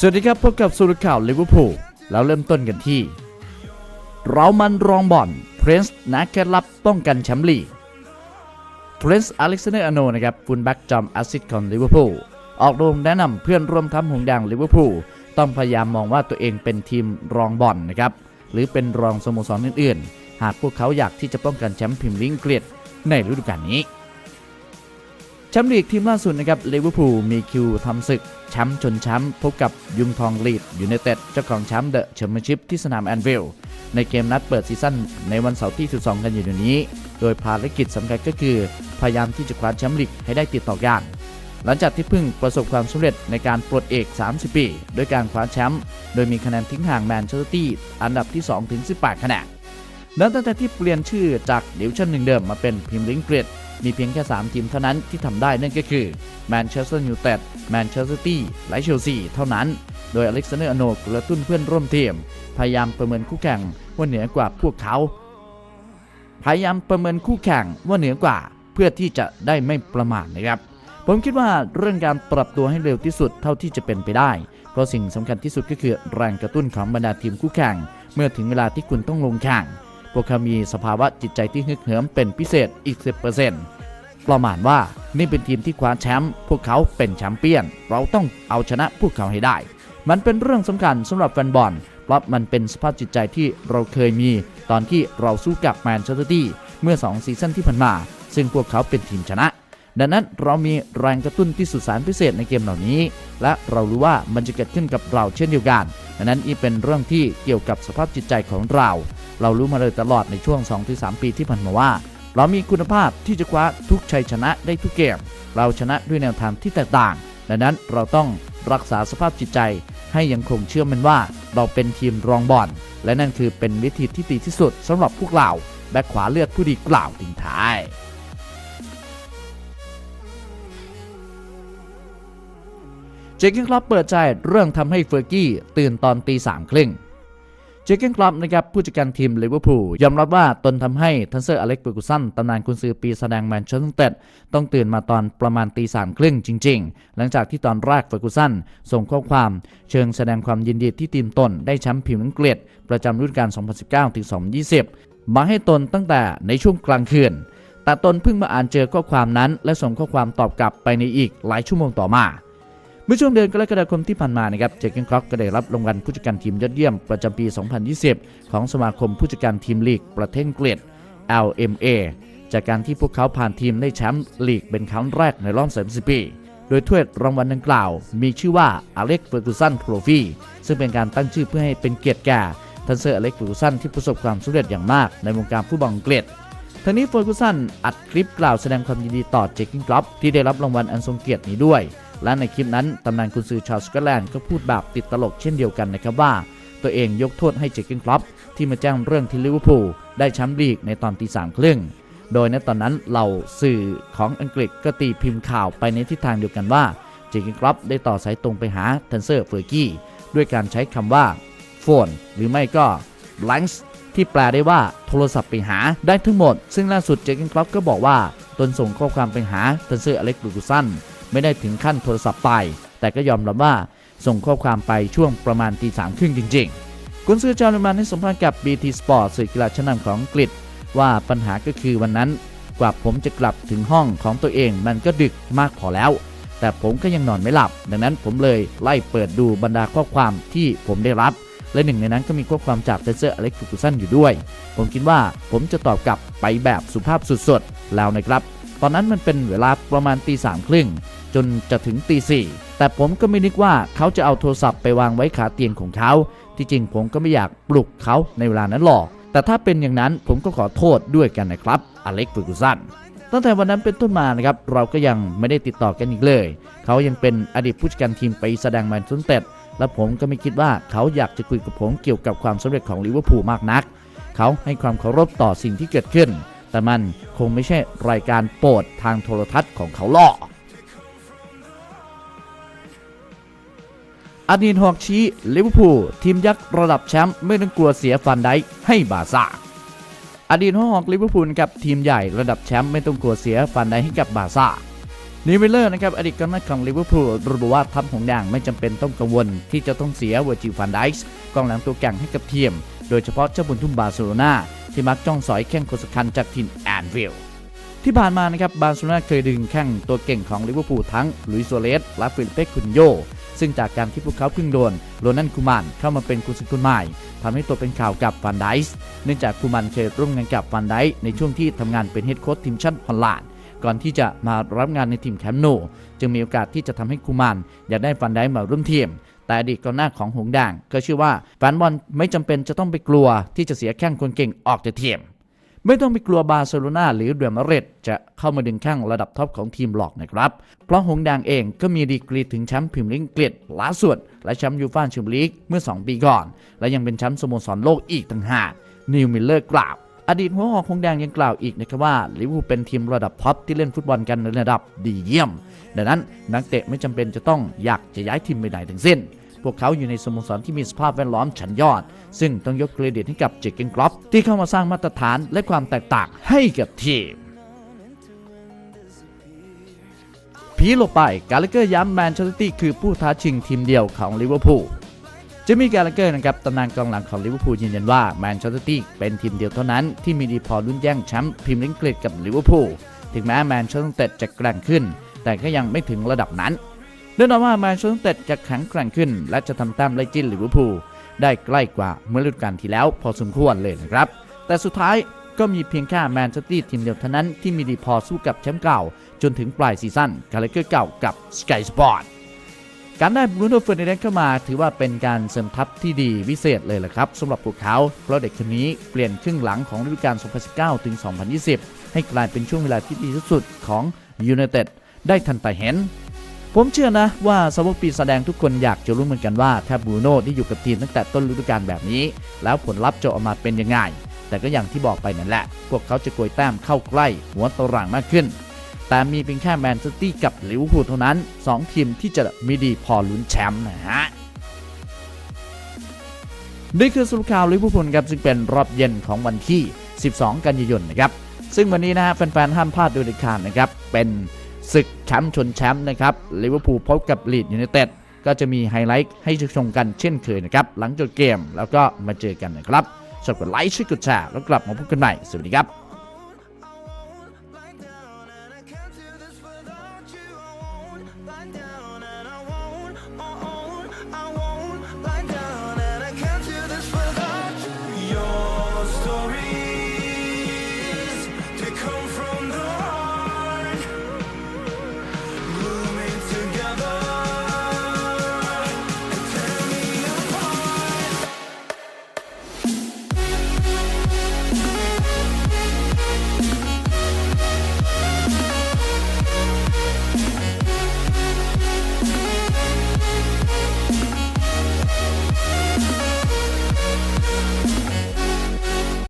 สวัสดีครับ พบกับสุรข่าวลิเวอร์พูลแล้วเริ่มต้นกันที่ เรามันรองบอลเพรนส์นักเคล็ดลับป้องกันแชมป์ลีกเพรนส์อเล็กซานเดอร์อโนนะครับฟุลแบ็กจอมแอซิสต์ของลิเวอร์พูลออกโรงแนะนำเพื่อนร่วมทัพหงแดงลิเวอร์พูลต้องพยายามมองว่าตัวเองเป็นทีมรองบอลนะครับหรือเป็นรองสโมสรอื่นๆ หากพวกเขาอยากที่จะป้องกันแชมป์พรีเมียร์ลีกอังกฤษในฤดูกาลนี้ แชมป์ลีกทีมล่าสุดนะครับลิเวอร์พูลมีคิวทำศึกแชมป์ชนแชมป์พบกับยุงทองลีดยูไนเต็ดเจ้าของแชมป์เดอะแชมเปี้ยนชิพที่สนามแอนฟิลด์ในเกมนัดเปิดซีซั่นในวันเสาร์ที่ 12 กันยายนนี้ โดยภารกิจสำคัญก็คือ พยายามที่จะคว้าแชมป์ลีกให้ได้ติดต่อกัน หลังจากที่เพิ่งประสบความสำเร็จในการปลดเอก 30 ปี โดยการคว้าแชมป์โดยมีคะแนนทิ้งห่างแมนเชสเตอร์ตี้อันดับที่ 2 ถึง 18 คะแนนนับตั้งแต่ที่เปลี่ยนชื่อจากดิวชั่นหนึ่งเดิมมาเป็นพรีเมียร์ลีกอังกฤษ มีเพียงแค่ 3 ทีมเท่านั้นที่ทำได้นั่นก็คือแมนเชสเตอร์ยูไนเต็ดแมนเชสเตอร์ตี้และเชลซีเท่านั้น โดยอเล็กซานเดอร์อโนกระตุ้นเพื่อนร่วมทีม พยายามประเมินคู่แข่งว่าเหนือกว่าพวกเขา พยายามประเมินคู่แข่งว่าเหนือกว่า เพื่อที่จะได้ไม่ประมาทนะครับผมคิดว่าเรื่องการปรับตัวให้เร็วที่สุดเท่าที่จะเป็นไปได้ เพราะสิ่งสำคัญที่สุดก็คือแรงกระตุ้นของบรรดาทีมคู่แข่ง เมื่อถึงเวลาที่คุณต้องลงแข่ง พวกเขามีสภาวะจิตใจที่ฮึกเหิมเป็นพิเศษอีก 10%ประมาณว่านี่เป็นทีมที่คว้าแชมป์พวกเขาเป็นแชมเปี้ยน เราต้องเอาชนะพวกเขาให้ได้ มันเป็นเรื่องสำคัญสำหรับแฟนบอลเพราะมันเป็นสภาพจิตใจที่เราเคยมี ตอนที่เราสู้กับแมนเชสเตอร์ตี้เมื่อ 2 ซีซั่นที่ผ่านมา ซึ่งพวกเขาเป็นทีมชนะ ดังนั้นเรามีแรงกระตุ้นที่สุดสารพิเศษในเกมเหล่านี้ และเรารู้ว่ามันจะเกิดขึ้นกับเราเช่นเดียวกันดังนั้นนี่เป็นเรื่องที่เกี่ยวกับสภาพจิตใจของเรา เรารู้มาเลยตลอดในช่วง 2-3 ปีที่ผ่านมาว่า เรามีคุณภาพที่จะคว้าทุกชัยชนะได้ทุกเกม เราชนะด้วยแนวทางที่แตกต่าง ดังนั้นเราต้องรักษาสภาพจิตใจ ให้ยังคงเชื่อมันว่าเราเป็นทีมรองบอลและนั่นคือเป็นวิธีที่ดีที่สุดสำหรับพวกเราแบ็คขวาเลือดผู้ดีกล่าวทิ้งท้ายเจคเกนคลับเปิดใจเรื่องทำให้เฟอร์กี้ตื่นตอนตีสามครึ่ง เจเกนคลับนะครับผู้จัดการทีมลิเวอร์พูลยอมรับว่าตนทำให้ทันเซอร์อเล็กเฟอร์กูสันตำนานกุนซือปีแสดงแมนเชสเตอร์ยูไนเต็ดต้องตื่นมาตอนประมาณตีสามครึ่งจริง ๆ หลังจากที่ตอนแรกเฟอร์กูสันส่งข้อความเชิงแสดงความยินดีที่ทีมตนได้แชมป์พรีเมียร์ลีกอังกฤษประจำฤดูกาล 2019-2020 มาให้ตนตั้งแต่ในช่วงกลางคืนแต่ตนเพิ่งมาอ่านเจอข้อความนั้น และส่งข้อความตอบกลับไปในอีกหลายชั่วโมงต่อมา เมื่อช่วงเดือนกรกฎาคมที่ผ่านมานะครับเจคเกนคล็อกก็ได้รับรางวัลผู้จัดการทีมยอดเยี่ยมประจำปี 2020 ของสมาคมผู้จัดการทีมลีกประเทศอังกฤษ LMA จากการที่พวกเขาผ่านทีมได้แชมป์ลีกเป็นครั้งแรกในรอบ 30 ปี โดยถ้วยรางวัลดังกล่าว มีชื่อว่า Alex Ferguson Trophy ซึ่งเป็นการตั้งชื่อเพื่อให้เป็นเกียรติแก่ทันเซอร์อเล็กเฟอร์กูสันที่ประสบความสำเร็จอย่างมากในวงการฟุตบอลอังกฤษทั้งนี้เฟอร์กูสันอัดคลิปกล่าวแสดงความยินดีต่อเจคกินกลอปที่ได้รับรางวัลอันทรงเกียรตินี้ด้วย และในคลิปนั้นตำนานกุนซือชาวสกอตแลนด์ก็พูดแบบติดตลกเช่นเดียวกันนะครับว่า ตัวเองยกโทษให้เจคกินกลอปที่มาแจ้งเรื่องที่ลิเวอร์พูลได้แชมป์ลีกในตอนตีสามครึ่งโดยในตอนนั้นเหล่าสื่อของอังกฤษก็ตีพิมพ์ข่าวไปในทิศทางเดียวกันว่าเจคกินกลอปได้ต่อสายตรงไปหาทันเซอร์เฟอร์กี้ด้วยการใช้คำว่าโฟนหรือไม่ก็ blanks ที่แปลได้ว่าโทรศัพท์ไปหาได้ทั้งหมด ซึ่งล่าสุดเจคเกนคลับก็บอกว่าตนส่งข้อความไปหาทันเซอร์อเล็กซ์บูกุสัน ไม่ได้ถึงขั้นโทรศัพท์ไป แต่ก็ยอมรับว่าส่งข้อความไปช่วงประมาณตีสามครึ่งจริง ๆ กุนซือชาวเยอรมันให้สัมภาษณ์กับ BT Sport สื่อกีฬาชั้นนำของอังกฤษ ว่าปัญหาก็คือวันนั้น กว่าผมจะกลับถึงห้องของตัวเองมันก็ดึกมากพอแล้ว แต่ผมก็ยังนอนไม่หลับ ดังนั้นผมเลยไล่เปิดดูบรรดาข้อความที่ผมได้รับ และหนึ่งในนั้นก็มีข้อความจากเทเซอร์อเล็กฟูกุสันอยู่ด้วย ผมคิดว่าผมจะตอบกลับไปแบบสุภาพสุดๆแล้วนะครับ ตอนนั้นมันเป็นเวลาประมาณตีสามครึ่งจนจะถึงตีสี่แต่ผมก็ไม่นึกว่าเขาจะเอาโทรศัพท์ไปวางไว้ขาเตียงของเขา ที่จริงผมก็ไม่อยากปลุกเขาในเวลานั้นหรอก แต่ถ้าเป็นอย่างนั้นผมก็ขอโทษด้วยกันนะครับอเล็กฟูกุสันตั้งแต่วันนั้นเป็นต้นมานะครับเราก็ยังไม่ได้ติดต่อกันอีกเลย เขายังเป็นอดีตผู้จัดการทีมไปแสดงแมนเชสเตอร์และผมก็ไม่คิดว่าเขาอยากจะคุยกับผมเกี่ยวกับความสำเร็จของลิเวอร์พูลมากนัก เขาให้ความเคารพต่อสิ่งที่เกิดขึ้น แต่มันคงไม่ใช่รายการโปรดทางโทรทัศน์ของเขาหรอกอาดีนฮอกชี้ลิเวอร์พูลทีมยักษ์ระดับแชมป์ไม่ต้องกลัวเสียฟันไดค์ให้บาซ่าอดีตหัวหอกลิเวอร์พูลกับทีมใหญ่ระดับแชมป์ไม่ต้องกลัวเสียฟันไดให้กับบาซ่านิวเวลเลอร์นะครับอดีตกองหน้าของลิเวอร์พูลระบุว่าทัพหงแดงไม่จำเป็นต้องกังวล ที่จะต้องเสียเวอร์จิลฟันไดส์กองหลังตัวแก่งให้กับทีม โดยเฉพาะเจ้าบุญทุ่มบาร์เซโลนา ที่มักจ้องสอยแข้งคนสำคัญจากทีมแอนฟิลด์ที่ผ่านมานะครับบาร์เซโลนาเคยดึงแข้งตัวเก่งของลิเวอร์พูลทั้งลุยส์โซเลสและฟิลิปเป้คุนโยซึ่งจากการที่พวกเขาเพิ่งโดนโรนันคูมานเข้ามาเป็นกุนซือคนใหม่ทำให้ตัวเป็นข่าวกับฟันไดส์เนื่องจากคูมันเคยร่วมงานกับฟันไดส์ในช่วงที่ทำงานเป็นเฮดโค้ชทีมชาติฮอลแลนด์ก่อนที่จะมารับงานในทีมแคมโน จึงมีโอกาสที่จะทำให้คูมันอยากได้ฟันไดส์มาร่วมทีม แต่อดีตกองหน้าของหงส์แดงก็ชื่อว่าแฟนบอลไม่จำเป็นจะต้องไปกลัวที่จะเสียแข้งคนเก่งออกจากทีมไม่ต้องไปกลัวบาร์เซโลนาหรือเรอัลมาดริดจะเข้ามาดึงแข้งระดับท็อปของทีมหลอกนะครับ เพราะหงส์แดงเองก็มีดีกรีถึงแชมป์พรีเมียร์ลีกอังกฤษล่าสุด และแชมป์ยูฟ่าแชมเปี้ยนลีกเมื่อ 2 ปีก่อน และยังเป็นแชมป์สโมสรโลกอีกต่างหากนิวมิลเลอร์กล่าว อดีตหัวหอกหงส์แดงยังกล่าวอีกนะครับว่าลิเวอร์พูลเป็นทีมระดับท็อปที่เล่นฟุตบอลกันในระดับดีเยี่ยม ดังนั้นนักเตะไม่จำเป็นจะต้องอยากจะย้ายทีมไปไหนทั้งสิ้น พวกเขาอยู่ในสโมสรที่มีสภาพแวดล้อมชั้นยอด ซึ่งต้องยกเครดิตให้กับเจคเกนกรอปที่เข้ามาสร้างมาตรฐานและความแตกต่างให้กับทีมพีลงไปกาลเกอร์ย้ำแมนเชสเตอร์ตี้คือผู้ท้าชิงทีมเดียวของลิเวอร์พูลเจมี่กาลเกอร์นะครับตำนานกองหลังของลิเวอร์พูลยืนยันว่าแมนเชสเตอร์ตี้เป็นทีมเดียวเท่านั้นที่มีดีพอลุ้นแย่งแชมป์พรีเมียร์ลีกกับลิเวอร์พูลถึงแม้แมนเชสเตอร์เต็ดจะแกร่งขึ้น แต่ก็ยังไม่ถึงระดับนั้น แน่นอนว่าแมนเชสเตอร์จะแข็งแกร่งขึ้น และจะทำแต้มไล่จิ้นลิเวอร์พูลได้ใกล้กว่าเมื่อฤดูกาลที่แล้วพอสมควรเลยนะครับ แต่สุดท้ายก็มีเพียงแค่แมนเชสเตอร์ทีมเดียวเท่านั้นที่มีดีพอสู้กับแชมป์เก่า จนถึงปลายซีซั่นกาเลเกอร์เก่ากับ Sky Sport การได้บรูโน่เฟอร์นันเดสเข้ามา ถือว่าเป็นการเสริมทัพที่ดีวิเศษเลยแหละครับสำหรับพวกเขา เพราะเด็กคนนี้เปลี่ยนครึ่งหลังของฤดูกาล 2019 ถึง 2020 ให้กลายเป็นช่วงเวลาที่ดีที่สุดของยูไนเต็ดได้ทันตาเห็น ผมเชื่อนะว่าสาวกปีแสดงทุกคนอยากจะรู้เหมือนกันว่าถ้าบรูโน่ที่อยู่กับทีมตั้งแต่ต้นฤดูกาลแบบนี้ แล้วผลลัพธ์จะออกมาเป็นยังไง แต่ก็อย่างที่บอกไปนั่นแหละ พวกเขาจะโกยแต้มเข้าใกล้ หัวตารางมากขึ้น แต่มีเพียงแค่แมนเชสเตอร์ซิตี้กับลิเวอร์พูลเท่านั้น 2 ทีมที่จะมีดีพอลุ้นแชมป์นะฮะนี่คือสรุปข่าวลิเวอร์พูลครับซึ่งเป็นรอบเย็นของวันที่ 12 กันยายนนะครับซึ่งวันนี้นะฮะแฟนๆห้ามพลาดโดยเด็ดขาดนะครับเป็น ศึกแชมป์ชนแชมป์นะครับลิเวอร์พูลพบกับลีดยูไนเต็ดก็จะมีไฮไลท์ให้ชมกันเช่นเคยนะครับ หลังจบเกมแล้วก็มาเจอกันนะครับชอบกดไลค์ช่วยกดแชร์แล้วกลับมาพบกันใหม่ สวัสดีครับ